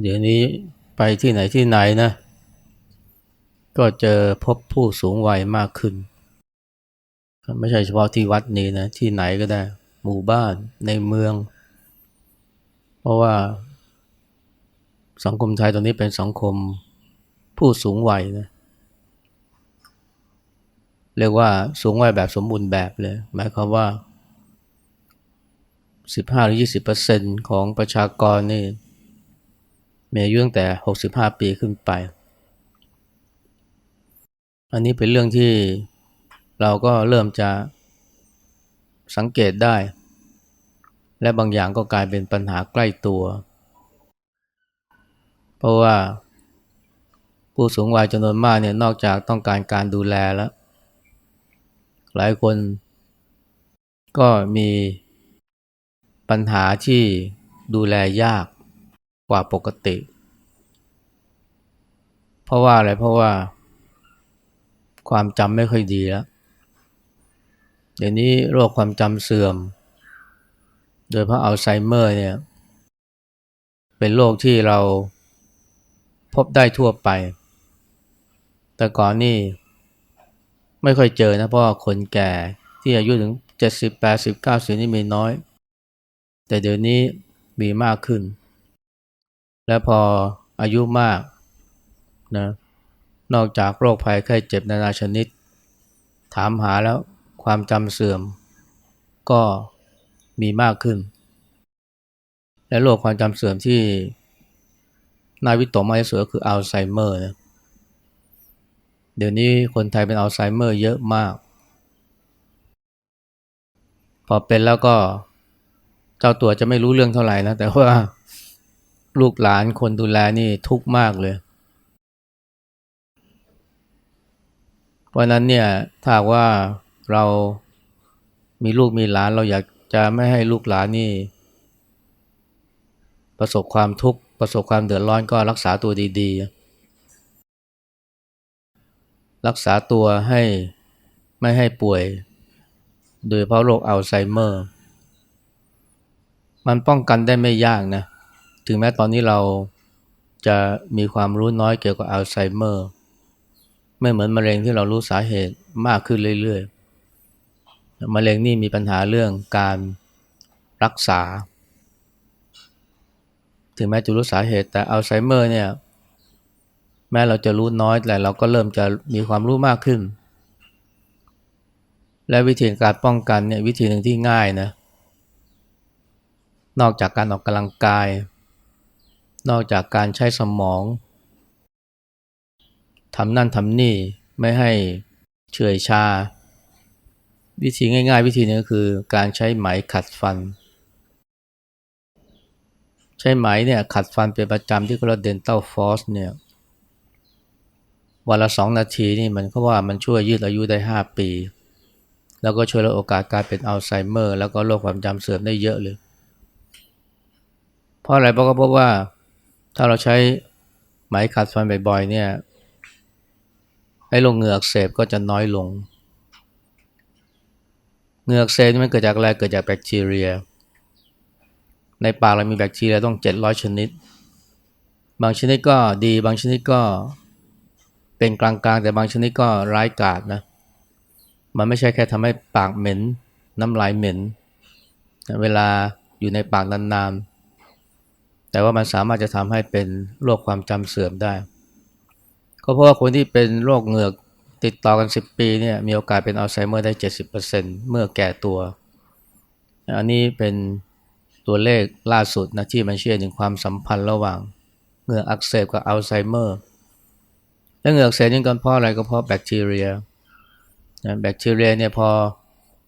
เดี๋ยวนี้ไปที่ไหนที่ไหนนะ ก็เจอพบผู้สูงวัยมากขึ้น ไม่ใช่เฉพาะที่วัดนี้นะ ที่ไหนก็ได้ หมู่บ้านในเมือง เพราะว่า สังคมไทยตอนนี้เป็นสังคมผู้สูงวัยนะเรียกว่าสูงวัยแบบสมบูรณ์แบบเลย หมายความว่า 15หรือ20%ของประชากรนี่ มีอายุตั้งแต่ 65 ปีขึ้นไป อันนี้เป็นเรื่องที่เราก็เริ่มจะสังเกตได้ และบางอย่างก็กลายเป็นปัญหาใกล้ตัว เพราะว่าผู้สูงวัยจำนวนมากเนี่ยนอกจากต้องการการดูแลแล้ว หลายคนก็มีปัญหาที่ดูแลยาก กว่าปกติ เพราะว่าอะไรเพราะว่า ความจำไม่ค่อยดีแล้วเดี๋ยวนี้โรคความจำเสื่อม โดยเพราะอัลไซเมอร์เนี่ย เป็นโรคที่เราพบได้ทั่วไป แต่ก่อนนี่ไม่ค่อยเจอนะเพราะาคนแก่ที่อายุถึง 70 80 90 นี่มีน้อย แต่เดี๋ยวนี้มีมากขึ้น และพออายุมากนะนอกจากโรคภัยไข้เจ็บนานาชนิด ถามหาแล้วความจำเสื่อม ก็มีมากขึ้น และโรคความจำเสื่อมที่น่าวิตกมากที่สุดก็คืออัลไซเมอร์นะเดี๋ยวนี้คนไทยเป็นอัลไซเมอร์เยอะมาก พอเป็นแล้วก็เจ้าตัวจะไม่รู้เรื่องเท่าไหร่นะ แต่ว่า ลูกหลานคนดูแลนี่ทุกข์มากเลย เพราะนั้นเนี่ยถ้าว่าเรามีลูกมีหลานเราอยากจะไม่ให้ลูกหลานนี่ ประสบความทุกข์ประสบความเดือดร้อนก็รักษาตัวดีๆ รักษาตัวให้ไม่ให้ป่วย โดยเพราะโรคอัลไซเมอร์ มันป้องกันได้ไม่ยากนะ ถึงแม้ตอนนี้เราจะมีความรู้น้อยเกี่ยวกับอัลไซเมอร์ ไม่เหมือนมะเร็งที่เรารู้สาเหตุมากขึ้นเรื่อยๆ มะเร็งนี่มีปัญหาเรื่องการรักษา ถึงแม้จะรู้สาเหตุแต่อัลไซเมอร์เนี่ยแม้เราจะรู้น้อยแต่เราก็เริ่มจะมีความรู้มากขึ้น และวิธีการป้องกันเนี่ยวิธีหนึ่งที่ง่ายนะนอกจากการออกกำลังกาย นอกจากการใช้สมองทำนั่นทำนี่ไม่ให้เฉื่อยชา วิธีง่าย ๆ วิธีนึงก็คือการใช้ไหมขัดฟัน ใช้ไหมเนี่ยขัดฟันเป็นประจำที่เขาเรียกเดนตัลฟอสเนี่ยวันละสองนาทีนี่มันก็ว่ามันช่วยยืดอายุได้ห้าปี แล้วก็ช่วยลดโอกาสการเป็นอัลไซเมอร์ แล้วก็โรคความจำเสื่อมได้เยอะเลย เพราะอะไรเพราะก็พบว่า ถ้าเราใช้ไหมขัดฟันบ่อยๆเนี่ยไอ้โรคเหงือกเสพก็จะน้อยลง เหงือกเสพนี่มันเกิดจากอะไรเกิดจากแบคทีเรีย ในปากเรามีแบคทีเรียต้อง700ชนิด บางชนิดก็ดีบางชนิดก็เป็นกลางๆ แต่บางชนิดก็ร้ายกาจนะ มันไม่ใช่แค่ทำให้ปากเหม็น น้ำลายเหม็น เวลาอยู่ในปากนานๆ แต่ว่ามันสามารถจะทำให้เป็นโรคความจำเสื่อมได้ ก็เพราะว่าคนที่เป็นโรคเหงือกติดต่อกัน 10 ปีเนี่ยมีโอกาสเป็นอัลไซเมอร์ได้ 70%เมื่อแก่ตัว อันนี้เป็นตัวเลขล่าสุดนะที่มันเชื่อถึงความสัมพันธ์ระหว่างเหงือกอักเสบกับอัลไซเมอร์และเหงือกเสบนี่ก็เพราะอะไรก็เพราะแบคทีเรียแบคทีเรียเนี่ยพอ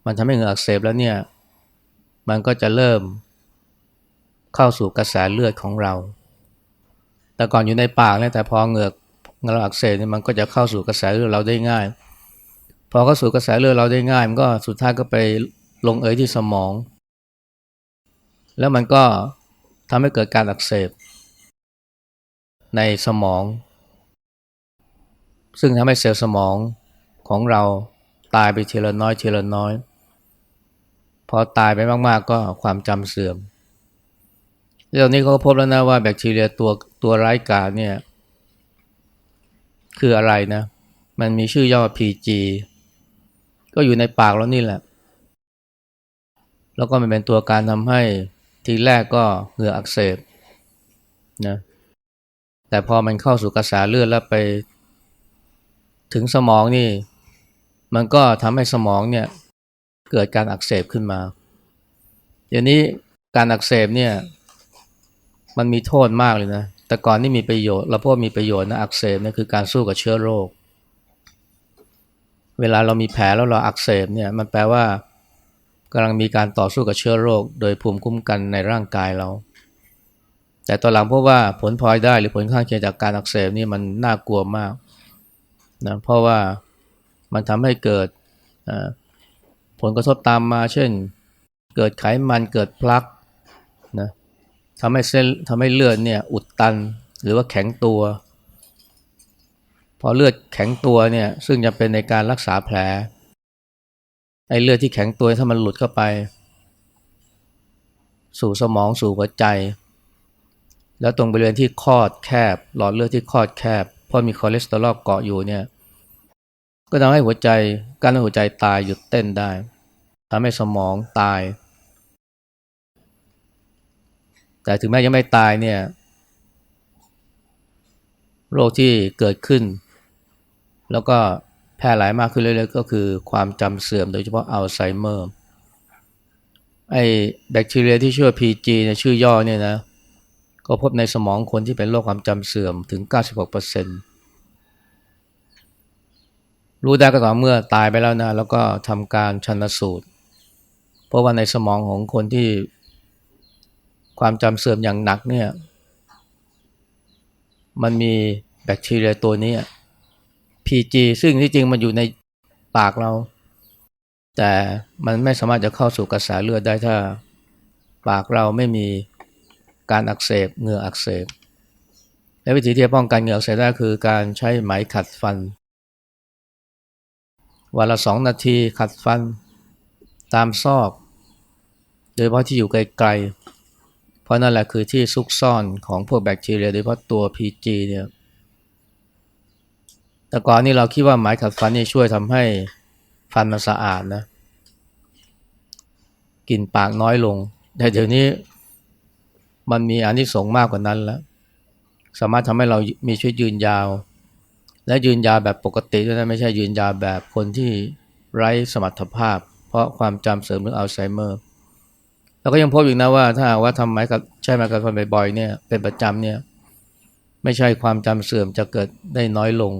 มันทำให้เหงือกอักเสบแล้วเนี่ยมันก็จะเริ่ม เข้าสู่กระแสเลือดของเรา แต่ก่อนอยู่ในปากเนี่ยแต่พอเหงือกเราอักเสบเนี่ยมันก็จะเข้าสู่กระแสเลือดเราได้ง่าย พอเข้าสู่กระแสเลือดเราได้ง่าย มันก็สุดท้ายก็ไปลงเอยที่สมอง แล้วมันก็ทำให้เกิดการอักเสบ ในสมอง ซึ่งทำให้เซลล์สมองของเราตายไปทีละน้อยทีละน้อย พอตายไปมาก ๆ ก็ความจำเสื่อม เรื่องนี้เขาก็พบแล้วนะว่าแบคทีเรียตัวตัวร้ายกาจเนี่ย คืออะไรนะ มันมีชื่อย่อ PG ก็อยู่ในปากเรานี่แหละ แล้วก็มันเป็นตัวการทำให้ทีแรกก็เหงื่ออักเสบนะแต่พอมันเข้าสู่กระแสเลือดแล้วไป ถึงสมองนี่ มันก็ทำให้สมองเนี่ย เกิดการอักเสบขึ้นมาเดี๋ยวนี้การอักเสบเนี่ย มันมีโทษมากเลยนะ แต่ก่อนนี่มีประโยชน์ เราพบว่ามีประโยชน์นะอักเสบนี่คือการสู้กับเชื้อโรค เวลาเรามีแผลแล้วเราอักเสบเนี่ยมันแปลว่ากำลังมีการต่อสู้กับเชื้อโรค โดยภูมิคุ้มกันในร่างกายเรา แต่ตอนหลังพบว่าผลพลอยได้หรือผลข้างเคียงจากการอักเสบนี่มันน่ากลัวมากนะเพราะว่ามันทำให้เกิดผลกระทบตามมา เช่น เกิดไขมันเกิดพลักนะ ทำให้เส้นทำให้เลือดเนี่ยอุดตันหรือว่าแข็งตัว พอเลือดแข็งตัวเนี่ยซึ่งจะเป็นในการรักษาแผลไอ้เลือดที่แข็งตัวถ้ามันหลุดเข้าไป สู่สมองสู่หัวใจ แล้วตรงบริเวณที่คอดแคบ หลอดเลือดที่คอดแคบเพราะมีคอเลสเตอรอลเกาะอยู่เนี่ยก็ทำให้หัวใจการหัวใจตายหยุดเต้นได้ทำให้สมองตาย แต่ถึงแม้ยังไม่ตายเนี่ยโรคที่เกิดขึ้น แล้วก็แพร่หลายมากขึ้นเรื่อยๆก็คือความจำเสื่อมโดยเฉพาะอัลไซเมอร์ไอแบคทีเรียที่ชื่อ PG เนี่ยชื่อย่อเนี่ยนะก็พบในสมองคนที่เป็นโรคความจำเสื่อมถึง 96%รู้ได้ก็ต่อเมื่อตายไปแล้วนะ แล้วก็ทำการชันสูตร เพราะว่าในสมองของคนที่ ความจำเสื่อมอย่างหนักเนี่ย มันมีแบคทีเรียตัวนี้ PG ซึ่งที่จริงมันอยู่ในปากเรา แต่มันไม่สามารถจะเข้าสู่กระแสเลือดได้ถ้า ปากเราไม่มีการอักเสบเหงื่ออักเสบ และวิธีที่จะป้องกันเหงื่ออักเสบได้คือการใช้ไหมขัดฟัน วันละสองนาทีขัดฟันตามซอก โดยเฉพาะที่อยู่ไกลๆ เพราะนั่นแหละคือที่ซุกซ่อนของพวกแบคทีเรียโดยเฉพาะตัว PG เนี่ยแต่ก่อนนี้เราคิดว่าไม้ขัดฟันนี่ช่วยทำให้ฟันมันสะอาดนะกลิ่นปากน้อยลง แต่เดี๋ยวนี้มันมีอานิสงส์มากกว่านั้นแล้ว สามารถทำให้เรามีชีวิตยืนยาว และยืนยาวแบบปกติด้วยนะไม่ใช่ยืนยาวแบบคนที่ไร้สมรรถภาพ เพราะความจำเสื่อมหรืออัลไซเมอร์ แล้วก็ยังพบอีกนะว่าถ้าว่าทำไม้กับใช้ไม้กับฟันบ่อยๆเนี่ยเป็นประจำเนี่ยไม่ใช่ความจำเสื่อมจะเกิดได้น้อยลง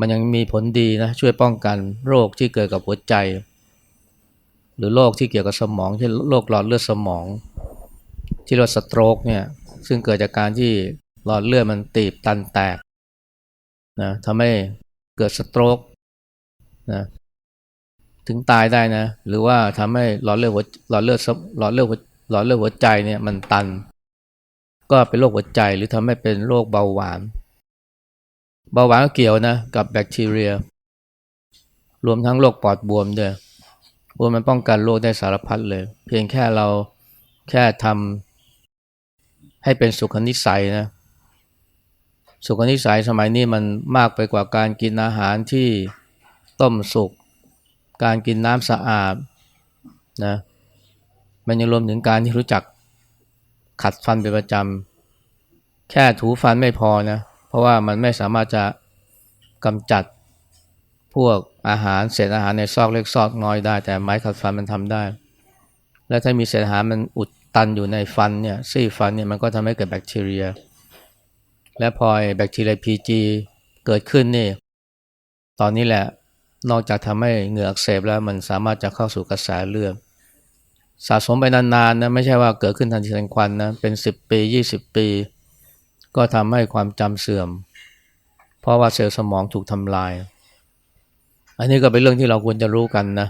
มันยังมีผลดีนะช่วยป้องกันโรคที่เกิดกับหัวใจ หรือโรคที่เกี่ยวกับสมองเช่นโรคหลอดเลือดสมอง ที่เราสโตรกเนี่ยซึ่งเกิดจากการที่หลอดเลือดมันตีบตันแตกนะทำให้เกิดสโตรกนะ ถึงตายได้นะ หรือว่าทำให้หลอดเลือดหัวหลอดเลือดหลอดเลือดหลอดเลือดหัวใจเนี่ยมันตัน ก็เป็นโรคหัวใจหรือทำให้เป็นโรคเบาหวาน เบาหวานก็เกี่ยวนะกับแบคทีเรีย รวมทั้งโรคปอดบวมด้วยบวมมันป้องกันโรคได้สารพัดเลย เพียงแค่เราแค่ทำให้เป็นสุขนิสัยนะสุขนิสัยสมัยนี้มันมากไปกว่าการกินอาหารที่ต้มสุก การกินน้ำสะอาดนะมันยังรวมถึงการที่รู้จักขัดฟันเป็นประจำแค่ถูฟันไม่พอนะเพราะว่ามันไม่สามารถจะกำจัดพวกอาหารเศษอาหารในซอกเล็กซอกน้อยได้ แต่ไม้ขัดฟันมันทำได้ และถ้ามีเศษอาหารมันอุดตันอยู่ในฟันเนี่ยซี่ฟันเนี่ยมันก็ทำให้เกิดแบคทีเรีย และพอแบคทีเรีย PG เกิดขึ้นนี่ตอนนี้แหละ นอกจากทำให้เหงื่ออักเสบแล้วมันสามารถจะเข้าสู่กระแสเลือดสะสมไปนานๆนะไม่ใช่ว่าเกิดขึ้นทันทีทันควันนะเป็น 10 ปี 20 ปี ก็ทำให้ความจำเสื่อม เพราะว่าเซลล์สมองถูกทำลาย อันนี้ก็เป็นเรื่องที่เราควรจะรู้กันนะ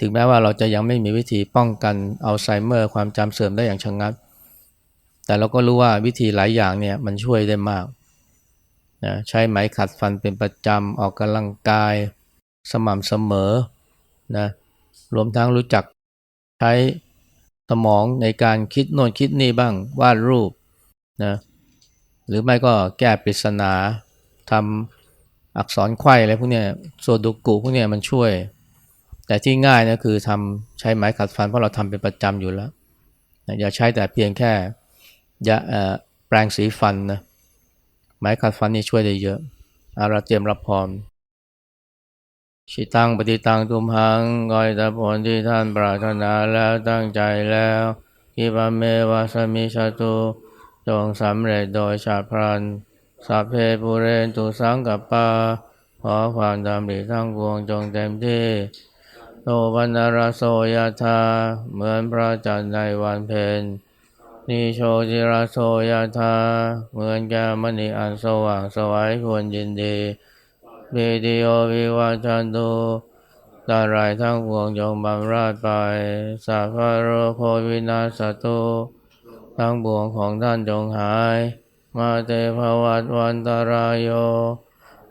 ถึงแม้ว่าเราจะยังไม่มีวิธีป้องกันอัลไซเมอร์ ความจำเสื่อมได้อย่างชะงัด แต่เราก็รู้ว่าวิธีหลายอย่างเนี่ยมันช่วยได้มากนะใช้ไหมขัดฟันเป็นประจำออกกำลังกาย สม่ำเสมอนะรวมทั้งรู้จักใช้สมองในการคิดโน่นคิดนี่บ้างวาดรูปนะหรือไม่ก็แก้ปริศนาทำอักษรไขว้อะไรพวกเนี้ยโซดุกุพวกเนี้ยมันช่วย แต่ที่ง่ายนะคือทำใช้ไม้ขัดฟันเพราะเราทำเป็นประจำอยู่แล้วนะอย่าใช้แต่เพียงแค่ยาเอ่อแปรงสีฟันนะไม้ขัดฟันนี่ช่วยได้เยอะอาราเตรียมรับพร ชิตังปฏิตังตุมหังกอยต่ผลที่ท่านปรารถนาแล้วตั้งใจแล้วกิปะเมวะสมิชาตุจงสำเร็จโดยชาพลันสัพเพปุเรนตุสังกัปปาขอความดำริทั้งปวงจงเต็มที่โตปันนรโสยธาเหมือนพระจันทร์ในวันเพ็ญนิโชติราโสยธาเหมือนแก้มณีอันสว่างสวัยควรยินดี วิดิโอวิวัชันตุดารายทั้งปวงจงบำราดไปสัพพะโรโควินาสตุทั้งปวงของท่านจงหาย มาเตภวัตวันตารายโย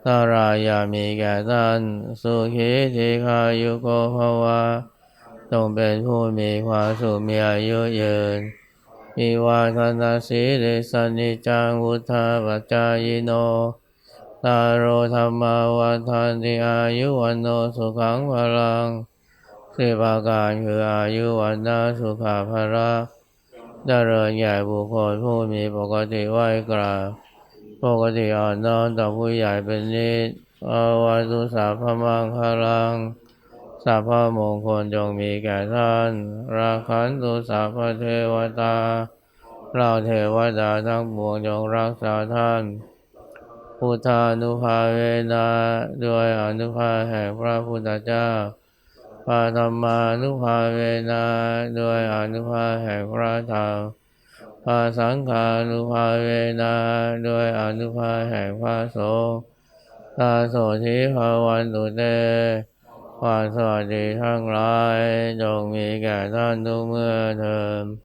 ตารายามีแก่ท่าน สุขีทีคายุโกภวะจงเป็นผู้มีความสุขมีอายุยืน มีวาทนาสีริสนิจังวุธาปัจจายโน ตารโรธรรมาวันทันติอายุวันโนสุขังพลังสิบประการคืออายุวันนาสุขาภระเริญใหญ่บุคคลผู้มีปกติไหวกราบปกติอ่อนน้อมต่อผู้ใหญ่เป็นนิดอาวาตุสาพมังคลังสัพพะมงคลจงมีแก่ท่าน ราคันตุสัพพะเทวตาเราเทวดาทั้งปวงจงรักษาท่าน พุทธานุภาเวนะด้วยอนุภาแห่งพระพุทธเจ้าพระธรรมานุภาเวนะด้วยอนุภาแห่งพระธรรมพระสังฆานุภาเวนะด้วยอนุภาแห่งพระสงฆ์ตาโสธิภาวันตุเตความสวัสดีทั้งหลายจงมีแก่ท่านทุกเมื่อเทอม